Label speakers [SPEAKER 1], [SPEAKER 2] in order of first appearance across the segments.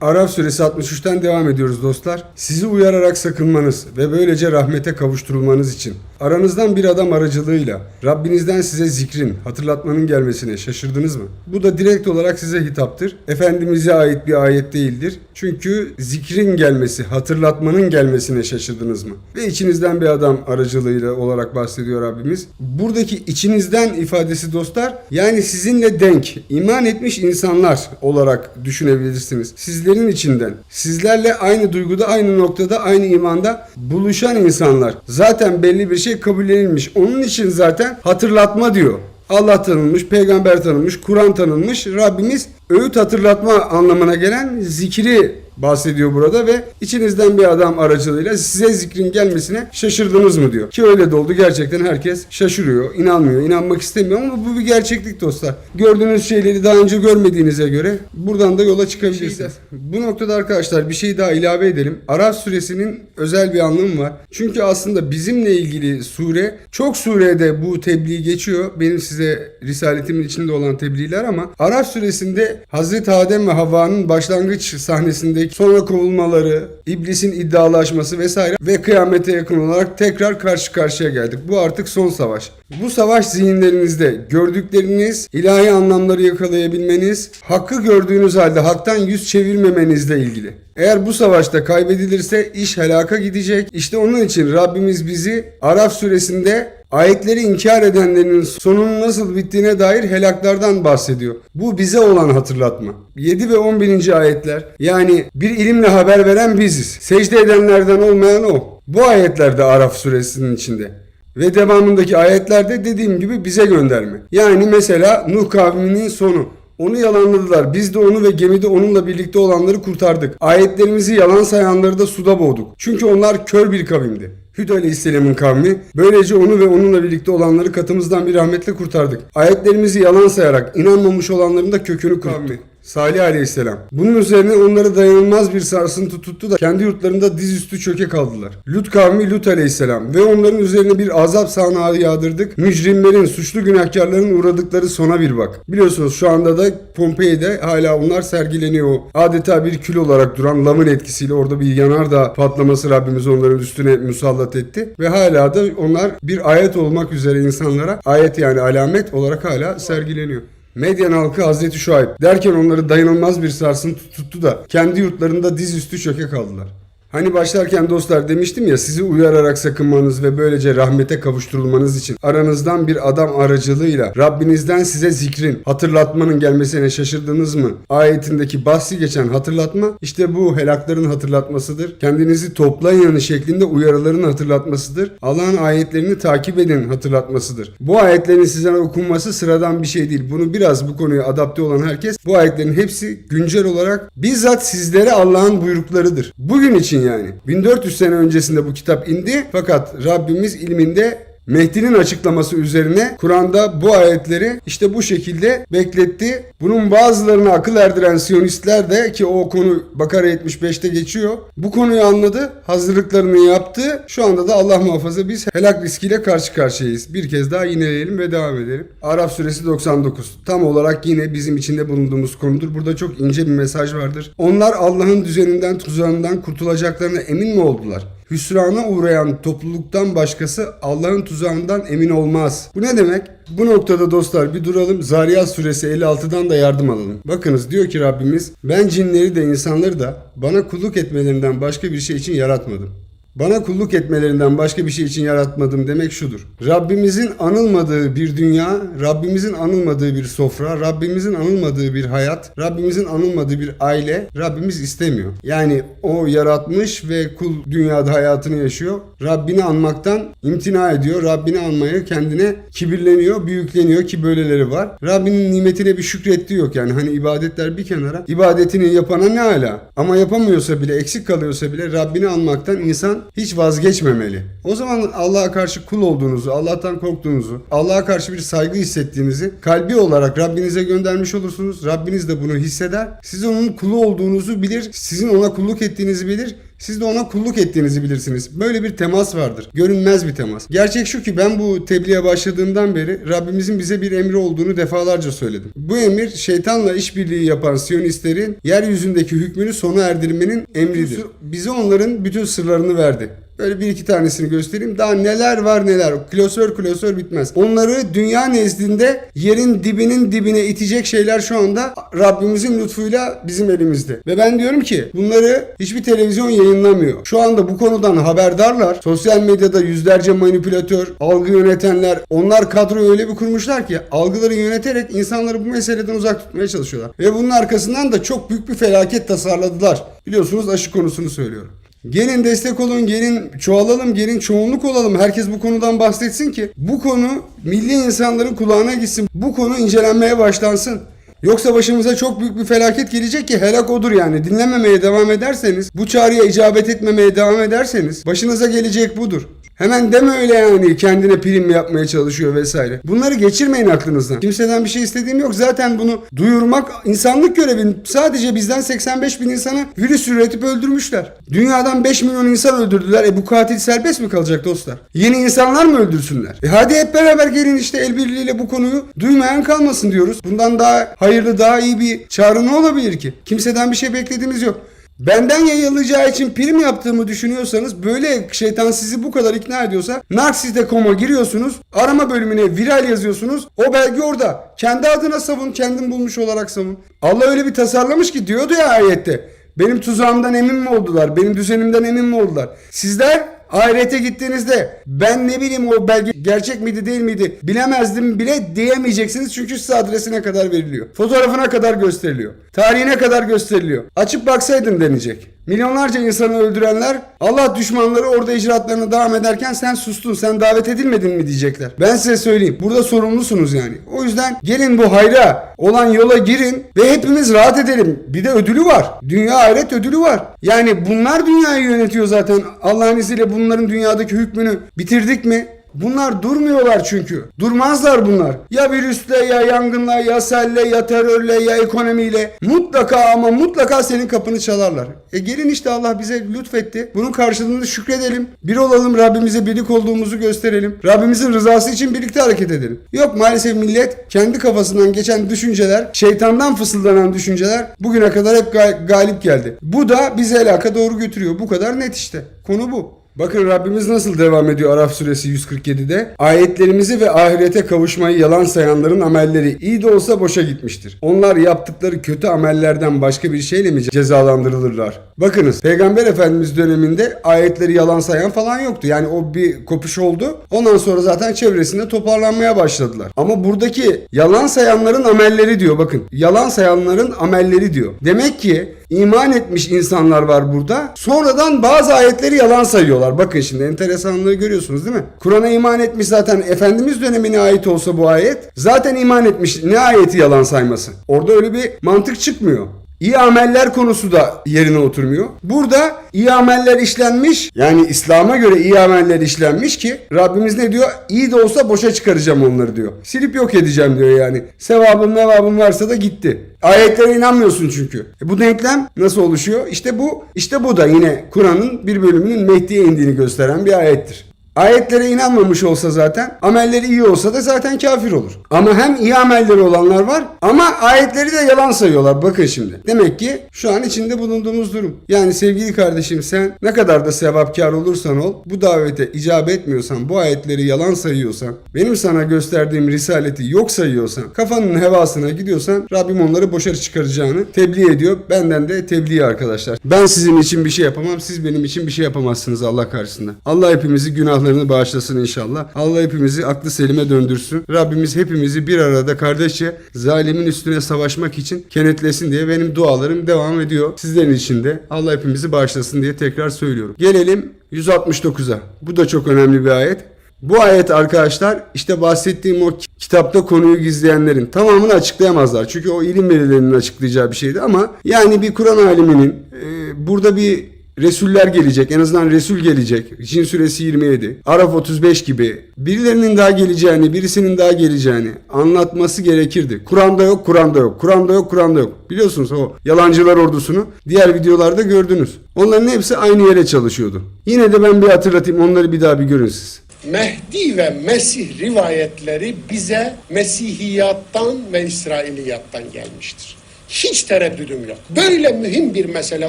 [SPEAKER 1] Araf suresi 63'ten devam ediyoruz dostlar. Sizi uyararak sakınmanız ve böylece rahmete kavuşturulmanız için aranızdan bir adam aracılığıyla Rabbinizden size zikrin, hatırlatmanın gelmesine şaşırdınız mı? Bu da direkt olarak size hitaptır. Efendimiz'e ait bir ayet değildir. Çünkü zikrin gelmesi, hatırlatmanın gelmesine şaşırdınız mı? Ve içinizden bir adam aracılığıyla olarak bahsediyor Rabbimiz. Buradaki içinizden ifadesi dostlar yani sizinle denk, iman etmiş insanlar olarak düşünebilirsiniz. Sizlerin içinden, sizlerle aynı duyguda, aynı noktada, aynı imanda buluşan insanlar. Zaten belli bir şey kabullenilmiş. Onun için zaten hatırlatma diyor. Allah tanınmış, peygamber tanınmış, Kur'an tanınmış. Rabbimiz öğüt hatırlatma anlamına gelen zikri bahsediyor burada ve içinizden bir adam aracılığıyla size zikrin gelmesine şaşırdınız mı diyor. Ki öyle de oldu. Gerçekten herkes şaşırıyor, inanmıyor, inanmak istemiyor ama bu bir gerçeklik dostlar. Gördüğünüz şeyleri daha önce görmediğinize göre buradan da yola çıkabilirsiniz. Bu noktada arkadaşlar bir şey daha ilave edelim. Araf suresinin özel bir anlamı var. Çünkü aslında bizimle ilgili sure çok surede bu tebliğ geçiyor. Benim size risaletimin içinde olan tebliğler ama Araf suresinde Hazreti Adem ve Havva'nın başlangıç sahnesindeki sonra kovulmaları, iblisin iddialaşması vesaire ve kıyamete yakın olarak tekrar karşı karşıya geldik. Bu artık son savaş. Bu savaş zihinlerinizde gördükleriniz, ilahi anlamları yakalayabilmeniz, hakkı gördüğünüz halde haktan yüz çevirmemenizle ilgili. Eğer bu savaşta kaybedilirse iş helaka gidecek. İşte onun için Rabbimiz bizi Araf suresinde ayetleri inkar edenlerin sonunun nasıl bittiğine dair helaklardan bahsediyor. Bu bize olan hatırlatma. 7 ve 11. ayetler yani bir ilimle haber veren biziz. Secde edenlerden olmayan o. Bu ayetler de Araf suresinin içinde. Ve devamındaki ayetlerde dediğim gibi bize gönderme. Yani mesela Nuh kavminin sonu. Onu yalanladılar. Biz de onu ve gemide onunla birlikte olanları kurtardık. Ayetlerimizi yalan sayanları da suda boğduk. Çünkü onlar kör bir kavimdi. Hüd Aleyhisselam'ın kavmi. Böylece onu ve onunla birlikte olanları katımızdan bir rahmetle kurtardık. Ayetlerimizi yalan sayarak inanmamış olanların da kökünü kavmi. Salih Aleyhisselam. Bunun üzerine onları dayanılmaz bir sarsıntı tuttu da kendi yurtlarında dizüstü çöke kaldılar. Lut kavmi Lut Aleyhisselam ve onların üzerine bir azap sahnağı yağdırdık. Mücrimlerin, suçlu günahkarların uğradıkları sona bir bak. Biliyorsunuz şu anda da Pompei'de hala onlar sergileniyor. Adeta bir kül olarak duran lamın etkisiyle orada bir yanardağ patlaması Rabbimiz onların üstüne musallat etti. Ve hala da onlar bir ayet olmak üzere insanlara ayet yani alamet olarak hala sergileniyor. Medyen halkı Hazreti Şuayb derken onları dayanılmaz bir sarsıntı tuttu da kendi yurtlarında dizüstü çöke kaldılar. Hani başlarken dostlar demiştim ya sizi uyararak sakınmanız ve böylece rahmete kavuşturulmanız için aranızdan bir adam aracılığıyla Rabbinizden size zikrin, hatırlatmanın gelmesine şaşırdınız mı? Ayetindeki bahsi geçen hatırlatma işte bu helakların hatırlatmasıdır. Kendinizi toplayın şeklinde uyarıların hatırlatmasıdır. Allah'ın ayetlerini takip edin hatırlatmasıdır. Bu ayetlerin size okunması sıradan bir şey değil. Bunu biraz bu konuya adapte olan herkes bu ayetlerin hepsi güncel olarak bizzat sizlere Allah'ın buyruklarıdır. Bugün için yani. 1400 sene öncesinde bu kitap indi fakat Rabbimiz ilminde Mehdi'nin açıklaması üzerine Kur'an'da bu ayetleri işte bu şekilde bekletti. Bunun bazılarına akıl erdiren Siyonistler de ki o konu Bakara 75'te geçiyor. Bu konuyu anladı, hazırlıklarını yaptı. Şu anda da Allah muhafaza biz helak riskiyle karşı karşıyayız. Bir kez daha yineleyelim ve devam edelim. Araf suresi 99. Tam olarak yine bizim içinde bulunduğumuz konudur. Burada çok ince bir mesaj vardır. Onlar Allah'ın düzeninden, tuzağından kurtulacaklarına emin mi oldular? Hüsrana uğrayan topluluktan başkası Allah'ın tuzağından emin olmaz. Bu ne demek? Bu noktada dostlar bir duralım. Zariyat suresi 56'dan da yardım alalım. Bakınız diyor ki Rabbimiz ben cinleri de insanları da bana kulluk etmelerinden başka bir şey için yaratmadım. Bana kulluk etmelerinden başka bir şey için yaratmadım demek şudur. Rabbimizin anılmadığı bir dünya, Rabbimizin anılmadığı bir sofra, Rabbimizin anılmadığı bir hayat, Rabbimizin anılmadığı bir aile Rabbimiz istemiyor. Yani o yaratmış ve kul dünyada hayatını yaşıyor. Rabbini anmaktan imtina ediyor. Rabbini anmaya kendine kibirleniyor, büyükleniyor ki böyleleri var. Rabbinin nimetine bir şükrettiği yok yani. Hani ibadetler bir kenara. ibadetini yapana ne ala. Ama yapamıyorsa bile, eksik kalıyorsa bile Rabbini anmaktan insan hiç vazgeçmemeli. O zaman Allah'a karşı kul olduğunuzu, Allah'tan korktuğunuzu, Allah'a karşı bir saygı hissettiğinizi kalbi olarak Rabbinize göndermiş olursunuz. Rabbiniz de bunu hisseder. Siz onun kulu olduğunuzu bilir, sizin ona kulluk ettiğinizi bilir Siz de ona kulluk ettiğinizi bilirsiniz. Böyle bir temas vardır. Görünmez bir temas. Gerçek şu ki ben bu tebliğe başladığımdan beri Rabbimizin bize bir emri olduğunu defalarca söyledim. Bu emir şeytanla işbirliği yapan Siyonistlerin yeryüzündeki hükmünü sona erdirmenin emridir. Bize onların bütün sırlarını verdi. Böyle bir iki tanesini göstereyim. Daha neler var neler. Klasör klasör bitmez. Onları dünya nezdinde yerin dibinin dibine itecek şeyler şu anda Rabbimizin lütfuyla bizim elimizde. Ve ben diyorum ki bunları hiçbir televizyon yayınlamıyor. Şu anda bu konudan haberdarlar. Sosyal medyada yüzlerce manipülatör, algı yönetenler, onlar kadroyu öyle bir kurmuşlar ki algıları yöneterek insanları bu meseleden uzak tutmaya çalışıyorlar. Ve bunun arkasından da çok büyük bir felaket tasarladılar. Biliyorsunuz aşı konusunu söylüyorum. Gelin destek olun, gelin çoğalalım, gelin çoğunluk olalım. Herkes bu konudan bahsetsin ki bu konu milli insanların kulağına gitsin. Bu konu incelenmeye başlansın. Yoksa başımıza çok büyük bir felaket gelecek ki helak odur yani. Dinlememeye devam ederseniz, bu çağrıya icabet etmemeye devam ederseniz başınıza gelecek budur. Hemen deme öyle yani kendine prim yapmaya çalışıyor vesaire. Bunları geçirmeyin aklınızdan. Kimseden bir şey istediğim yok. Zaten bunu duyurmak insanlık görevi. Sadece bizden 85 bin insanı virüs üretip öldürmüşler. Dünyadan 5 milyon insan öldürdüler. E bu katil serbest mi kalacak dostlar? Yeni insanlar mı öldürsünler? E hadi hep beraber gelin işte el birliğiyle bu konuyu duymayan kalmasın diyoruz. Bundan daha hayırlı daha iyi bir çağrı ne olabilir ki? Kimseden bir şey beklediğimiz yok. Benden yayılacağı için prim yaptığımı düşünüyorsanız böyle şeytan sizi bu kadar ikna ediyorsa Narcisse.com'a giriyorsunuz. Arama bölümüne viral yazıyorsunuz. O belge orada. Kendi adına savun. Kendin bulmuş olarak savun. Allah öyle bir tasarlamış ki diyordu ya ayette. Benim tuzağımdan emin mi oldular? Benim düzenimden emin mi oldular? Sizler ahirete gittiğinizde ben ne bileyim o belge gerçek miydi değil miydi bilemezdim bile diyemeyeceksiniz çünkü size adresine kadar veriliyor. Fotoğrafına kadar gösteriliyor. Tarihine kadar gösteriliyor. Açıp baksaydın denecek. Milyonlarca insanı öldürenler Allah düşmanları orada icraatlarına devam ederken sen sustun sen davet edilmedin mi diyecekler. Ben size söyleyeyim burada sorumlusunuz yani. O yüzden gelin bu hayra olan yola girin ve hepimiz rahat edelim. Bir de ödülü var. Dünya ahiret ödülü var. Yani bunlar dünyayı yönetiyor zaten. Allah'ın izniyle bunların dünyadaki hükmünü bitirdik mi? Bunlar durmuyorlar çünkü. Durmazlar bunlar. Ya virüsle ya yangınla ya selle ya terörle ya ekonomiyle. Mutlaka ama mutlaka senin kapını çalarlar. E gelin işte Allah bize lütfetti. Bunun karşılığında şükredelim. Bir olalım Rabbimize birlik olduğumuzu gösterelim. Rabbimizin rızası için birlikte hareket edelim. Yok maalesef millet kendi kafasından geçen düşünceler, şeytandan fısıldanan düşünceler bugüne kadar hep ga- galip geldi. Bu da bizi helaka doğru götürüyor. Bu kadar net işte. Konu bu. Bakın Rabbimiz nasıl devam ediyor Araf suresi 147'de. Ayetlerimizi ve ahirete kavuşmayı yalan sayanların amelleri iyi de olsa boşa gitmiştir. Onlar yaptıkları kötü amellerden başka bir şeyle mi cezalandırılırlar? Bakınız Peygamber Efendimiz döneminde ayetleri yalan sayan falan yoktu. Yani o bir kopuş oldu. Ondan sonra zaten çevresinde toparlanmaya başladılar. Ama buradaki yalan sayanların amelleri diyor bakın. Yalan sayanların amelleri diyor. Demek ki iman etmiş insanlar var burada. Sonradan bazı ayetleri yalan sayıyorlar. Bakın şimdi enteresanlığı görüyorsunuz değil mi? Kur'an'a iman etmiş zaten Efendimiz dönemine ait olsa bu ayet. Zaten iman etmiş. Ne ayeti yalan sayması? Orada öyle bir mantık çıkmıyor. İyi ameller konusu da yerine oturmuyor. Burada iyi ameller işlenmiş. Yani İslam'a göre iyi ameller işlenmiş ki Rabbimiz ne diyor? İyi de olsa boşa çıkaracağım onları diyor. Silip yok edeceğim diyor yani. Sevabım mevabım varsa da gitti. Ayetlere inanmıyorsun çünkü. E bu denklem nasıl oluşuyor? İşte bu, işte bu da yine Kur'an'ın bir bölümünün Mehdi'ye indiğini gösteren bir ayettir. Ayetlere inanmamış olsa zaten, amelleri iyi olsa da zaten kafir olur. Ama hem iyi amelleri olanlar var ama ayetleri de yalan sayıyorlar. Bakın şimdi. Demek ki şu an içinde bulunduğumuz durum. Yani sevgili kardeşim sen ne kadar da sevapkar olursan ol, bu davete icap etmiyorsan, bu ayetleri yalan sayıyorsan, benim sana gösterdiğim risaleti yok sayıyorsan, kafanın hevasına gidiyorsan Rabbim onları boşa çıkaracağını tebliğ ediyor. Benden de tebliğ arkadaşlar. Ben sizin için bir şey yapamam, siz benim için bir şey yapamazsınız Allah karşısında. Allah hepimizi günahlarını bağışlasın inşallah. Allah hepimizi aklı selime döndürsün. Rabbimiz hepimizi bir arada kardeşçe zalimin üstüne savaşmak için kenetlesin diye benim dualarım devam ediyor. Sizlerin için de Allah hepimizi bağışlasın diye tekrar söylüyorum. Gelelim 169'a. Bu da çok önemli bir ayet. Bu ayet arkadaşlar işte bahsettiğim o kitapta konuyu gizleyenlerin tamamını açıklayamazlar. Çünkü o ilim verilerinin açıklayacağı bir şeydi ama yani bir Kur'an aliminin e, burada bir Resuller gelecek. En azından Resul gelecek. Cin suresi 27. Araf 35 gibi. Birilerinin daha geleceğini, birisinin daha geleceğini anlatması gerekirdi. Kur'an'da yok, Kur'an'da yok. Kur'an'da yok, Kur'an'da yok. Biliyorsunuz o yalancılar ordusunu diğer videolarda gördünüz. Onların hepsi aynı yere çalışıyordu. Yine de ben bir hatırlatayım. Onları bir daha bir görün siz.
[SPEAKER 2] Mehdi ve Mesih rivayetleri bize Mesihiyattan ve İsrailiyattan gelmiştir. Hiç tereddüdüm yok. Böyle mühim bir mesele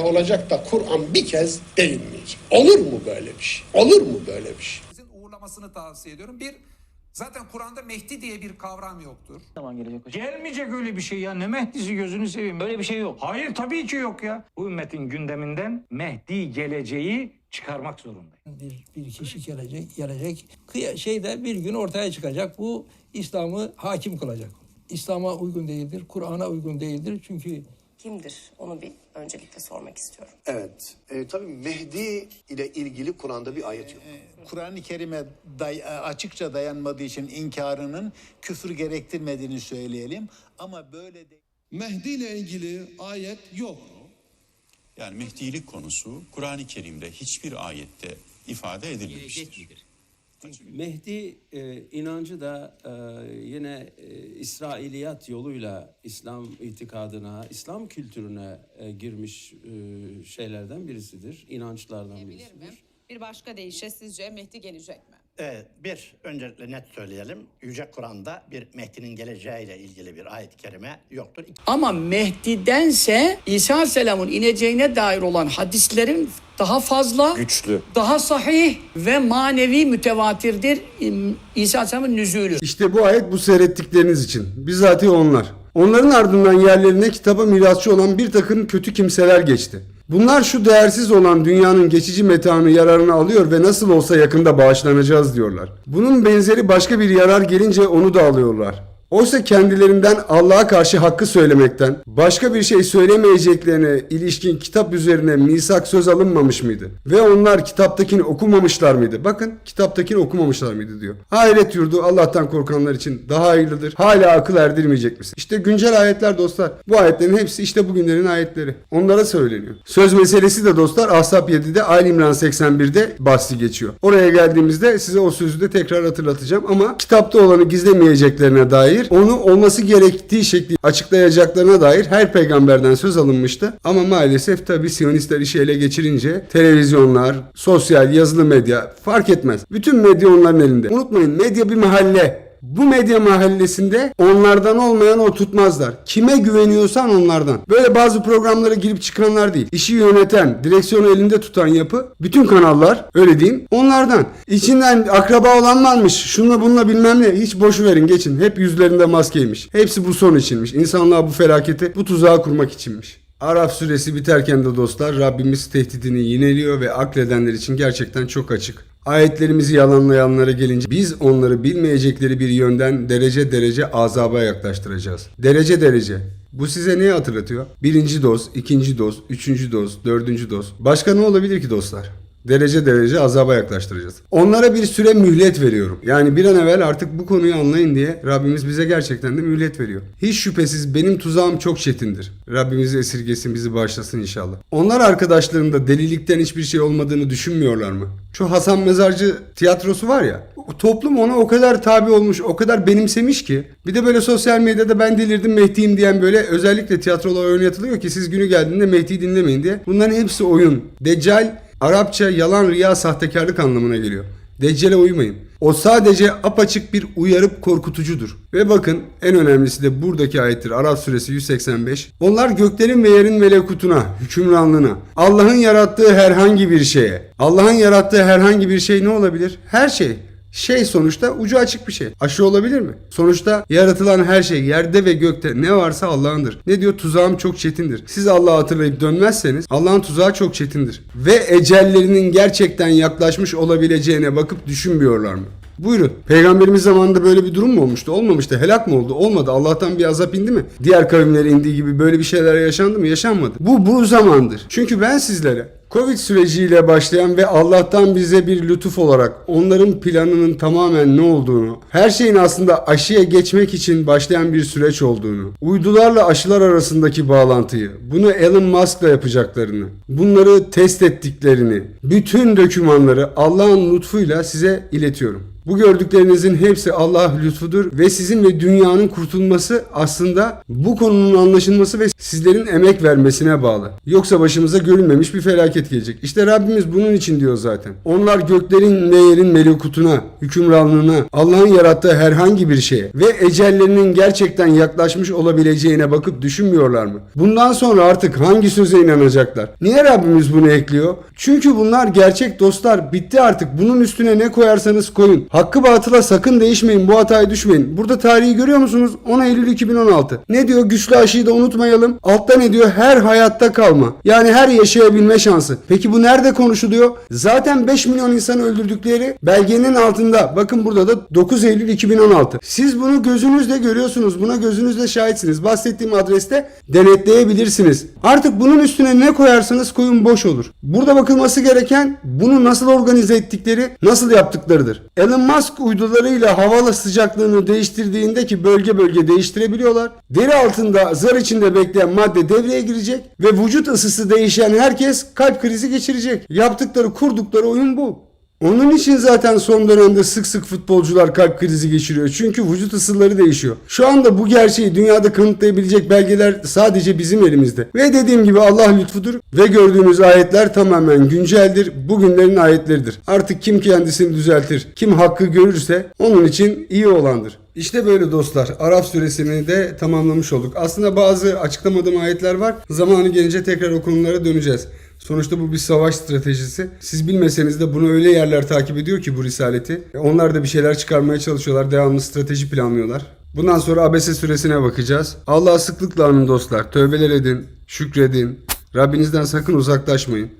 [SPEAKER 2] olacak da Kur'an bir kez değinmeyecek. Olur mu böyle bir şey? Olur mu böyle bir şey?
[SPEAKER 3] Sizin uğurlamasını tavsiye ediyorum. Bir, zaten Kur'an'da Mehdi diye bir kavram yoktur.
[SPEAKER 4] zaman gelecek hocam?
[SPEAKER 5] Gelmeyecek öyle bir şey ya. Ne Mehdi'si gözünü seveyim.
[SPEAKER 4] Böyle bir şey yok.
[SPEAKER 5] Hayır tabii ki yok ya. Bu ümmetin gündeminden Mehdi geleceği çıkarmak zorundayım.
[SPEAKER 6] bir, bir kişi gelecek, gelecek. Kıya, şeyde bir gün ortaya çıkacak. Bu İslam'ı hakim kılacak. İslam'a uygun değildir, Kur'an'a uygun değildir. Çünkü
[SPEAKER 7] kimdir? Onu bir öncelikle sormak istiyorum.
[SPEAKER 8] Evet. E, tabii Mehdi ile ilgili Kur'an'da bir ayet yok.
[SPEAKER 9] Kur'an-ı Kerim'e day- açıkça dayanmadığı için inkarının küfür gerektirmediğini söyleyelim. Ama böyle de
[SPEAKER 10] Mehdi ile ilgili ayet yok.
[SPEAKER 11] Yani Mehdilik konusu Kur'an-ı Kerim'de hiçbir ayette ifade edilmemiştir.
[SPEAKER 12] Mehdi e, inancı da e, yine e, İsrailiyat yoluyla İslam itikadına, İslam kültürüne e, girmiş e, şeylerden birisidir, inançlardan birisidir.
[SPEAKER 7] Bir başka deyişle sizce Mehdi gelecek mi?
[SPEAKER 4] Evet, bir, öncelikle net söyleyelim. Yüce Kur'an'da bir Mehdi'nin geleceğiyle ilgili bir ayet-i kerime yoktur.
[SPEAKER 5] Ama Mehdi'dense İsa Aleyhisselam'ın ineceğine dair olan hadislerin daha fazla,
[SPEAKER 8] Güçlü.
[SPEAKER 5] daha sahih ve manevi mütevatirdir İsa Aleyhisselam'ın nüzulü.
[SPEAKER 1] İşte bu ayet bu seyrettikleriniz için. Bizatihi onlar. Onların ardından yerlerine kitaba mirasçı olan bir takım kötü kimseler geçti. Bunlar şu değersiz olan dünyanın geçici metaını yararını alıyor ve nasıl olsa yakında bağışlanacağız diyorlar. Bunun benzeri başka bir yarar gelince onu da alıyorlar. Oysa kendilerinden Allah'a karşı hakkı söylemekten, başka bir şey söylemeyeceklerine ilişkin kitap üzerine misak söz alınmamış mıydı? Ve onlar kitaptakini okumamışlar mıydı? Bakın kitaptakini okumamışlar mıydı diyor. Hayret yurdu Allah'tan korkanlar için daha hayırlıdır. Hala akıl erdirmeyecek misin? İşte güncel ayetler dostlar. Bu ayetlerin hepsi işte bugünlerin ayetleri. Onlara söyleniyor. Söz meselesi de dostlar Ahzab 7'de Ali İmran 81'de bahsi geçiyor. Oraya geldiğimizde size o sözü de tekrar hatırlatacağım ama kitapta olanı gizlemeyeceklerine dair onu olması gerektiği şekli açıklayacaklarına dair her peygamberden söz alınmıştı. Ama maalesef tabi Siyonistler işi ele geçirince televizyonlar, sosyal, yazılı medya fark etmez. Bütün medya onların elinde. Unutmayın medya bir mahalle. Bu medya mahallesinde onlardan olmayan o tutmazlar. Kime güveniyorsan onlardan. Böyle bazı programlara girip çıkanlar değil. İşi yöneten, direksiyonu elinde tutan yapı, bütün kanallar öyle diyeyim onlardan. İçinden akraba olan varmış. Şunla bununla bilmem ne. Hiç boşu verin geçin. Hep yüzlerinde maskeymiş. Hepsi bu son içinmiş. İnsanlığa bu felaketi, bu tuzağı kurmak içinmiş. Araf suresi biterken de dostlar Rabbimiz tehdidini yineliyor ve akledenler için gerçekten çok açık. Ayetlerimizi yalanlayanlara gelince biz onları bilmeyecekleri bir yönden derece derece azaba yaklaştıracağız. Derece derece. Bu size neyi hatırlatıyor? Birinci doz, ikinci doz, üçüncü doz, dördüncü doz. Başka ne olabilir ki dostlar? Derece derece azaba yaklaştıracağız. Onlara bir süre mühlet veriyorum. Yani bir an evvel artık bu konuyu anlayın diye Rabbimiz bize gerçekten de mühlet veriyor. Hiç şüphesiz benim tuzağım çok çetindir. Rabbimiz esirgesin bizi bağışlasın inşallah. Onlar arkadaşlarında delilikten hiçbir şey olmadığını düşünmüyorlar mı? Şu Hasan Mezarcı tiyatrosu var ya. Toplum ona o kadar tabi olmuş, o kadar benimsemiş ki. Bir de böyle sosyal medyada ben delirdim Mehdi'yim diyen böyle özellikle tiyatrolar oynatılıyor ki siz günü geldiğinde Mehdi'yi dinlemeyin diye. Bunların hepsi oyun. Deccal Arapça yalan, riya, sahtekarlık anlamına geliyor. Deccale uymayın. O sadece apaçık bir uyarıp korkutucudur. Ve bakın en önemlisi de buradaki ayettir. Araf suresi 185. Onlar göklerin ve yerin melekutuna, hükümranlığına, Allah'ın yarattığı herhangi bir şeye, Allah'ın yarattığı herhangi bir şey ne olabilir? Her şey. Şey sonuçta ucu açık bir şey. Aşı olabilir mi? Sonuçta yaratılan her şey yerde ve gökte ne varsa Allah'ındır. Ne diyor? Tuzağım çok çetindir. Siz Allah'ı hatırlayıp dönmezseniz Allah'ın tuzağı çok çetindir. Ve ecellerinin gerçekten yaklaşmış olabileceğine bakıp düşünmüyorlar mı? Buyurun. Peygamberimiz zamanında böyle bir durum mu olmuştu? Olmamıştı. Helak mı oldu? Olmadı. Allah'tan bir azap indi mi? Diğer kavimlere indiği gibi böyle bir şeyler yaşandı mı? Yaşanmadı. Bu bu zamandır. Çünkü ben sizlere Covid süreciyle başlayan ve Allah'tan bize bir lütuf olarak onların planının tamamen ne olduğunu, her şeyin aslında aşıya geçmek için başlayan bir süreç olduğunu, uydularla aşılar arasındaki bağlantıyı, bunu Elon Musk'la yapacaklarını, bunları test ettiklerini, bütün dokümanları Allah'ın lütfuyla size iletiyorum. Bu gördüklerinizin hepsi Allah lütfudur ve sizin ve dünyanın kurtulması aslında bu konunun anlaşılması ve sizlerin emek vermesine bağlı. Yoksa başımıza görülmemiş bir felaket gelecek. İşte Rabbimiz bunun için diyor zaten. Onlar göklerin ve yerin melekutuna, hükümranlığına, Allah'ın yarattığı herhangi bir şeye ve ecellerinin gerçekten yaklaşmış olabileceğine bakıp düşünmüyorlar mı? Bundan sonra artık hangi söze inanacaklar? Niye Rabbimiz bunu ekliyor? Çünkü bunlar gerçek dostlar. Bitti artık. Bunun üstüne ne koyarsanız koyun. Hakkı batıla sakın değişmeyin. Bu hataya düşmeyin. Burada tarihi görüyor musunuz? 10 Eylül 2016. Ne diyor? Güçlü aşıyı da unutmayalım. Altta ne diyor? Her hayatta kalma. Yani her yaşayabilme şansı. Peki bu nerede konuşuluyor? Zaten 5 milyon insan öldürdükleri belgenin altında. Bakın burada da 9 Eylül 2016. Siz bunu gözünüzle görüyorsunuz. Buna gözünüzle şahitsiniz. Bahsettiğim adreste denetleyebilirsiniz. Artık bunun üstüne ne koyarsanız koyun boş olur. Burada bakılması gereken bunu nasıl organize ettikleri, nasıl yaptıklarıdır. Elon Musk uydularıyla hava sıcaklığını değiştirdiğinde ki bölge bölge değiştirebiliyorlar. Deri altında zar içinde bekleyen madde devreye girecek ve vücut ısısı değişen herkes kalp krizi geçirecek. Yaptıkları, kurdukları oyun bu. Onun için zaten son dönemde sık sık futbolcular kalp krizi geçiriyor. Çünkü vücut ısıları değişiyor. Şu anda bu gerçeği dünyada kanıtlayabilecek belgeler sadece bizim elimizde. Ve dediğim gibi Allah lütfudur ve gördüğünüz ayetler tamamen günceldir. Bugünlerin ayetleridir. Artık kim kendisini düzeltir, kim hakkı görürse onun için iyi olandır. İşte böyle dostlar. Araf suresini de tamamlamış olduk. Aslında bazı açıklamadığım ayetler var. Zamanı gelince tekrar o konulara döneceğiz. Sonuçta bu bir savaş stratejisi. Siz bilmeseniz de bunu öyle yerler takip ediyor ki bu risaleti. Onlar da bir şeyler çıkarmaya çalışıyorlar. Devamlı strateji planlıyorlar. Bundan sonra Abese süresine bakacağız. Allah'a sıklıkla anın dostlar. Tövbeler edin, şükredin. Rabbinizden sakın uzaklaşmayın.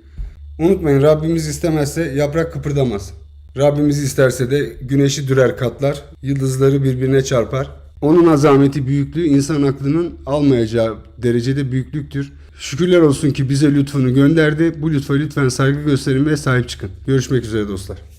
[SPEAKER 1] Unutmayın Rabbimiz istemezse yaprak kıpırdamaz. Rabbimiz isterse de güneşi dürer katlar, yıldızları birbirine çarpar. Onun azameti büyüklüğü insan aklının almayacağı derecede büyüklüktür. Şükürler olsun ki bize lütfunu gönderdi. Bu lütfa lütfen saygı gösterin ve sahip çıkın. Görüşmek üzere dostlar.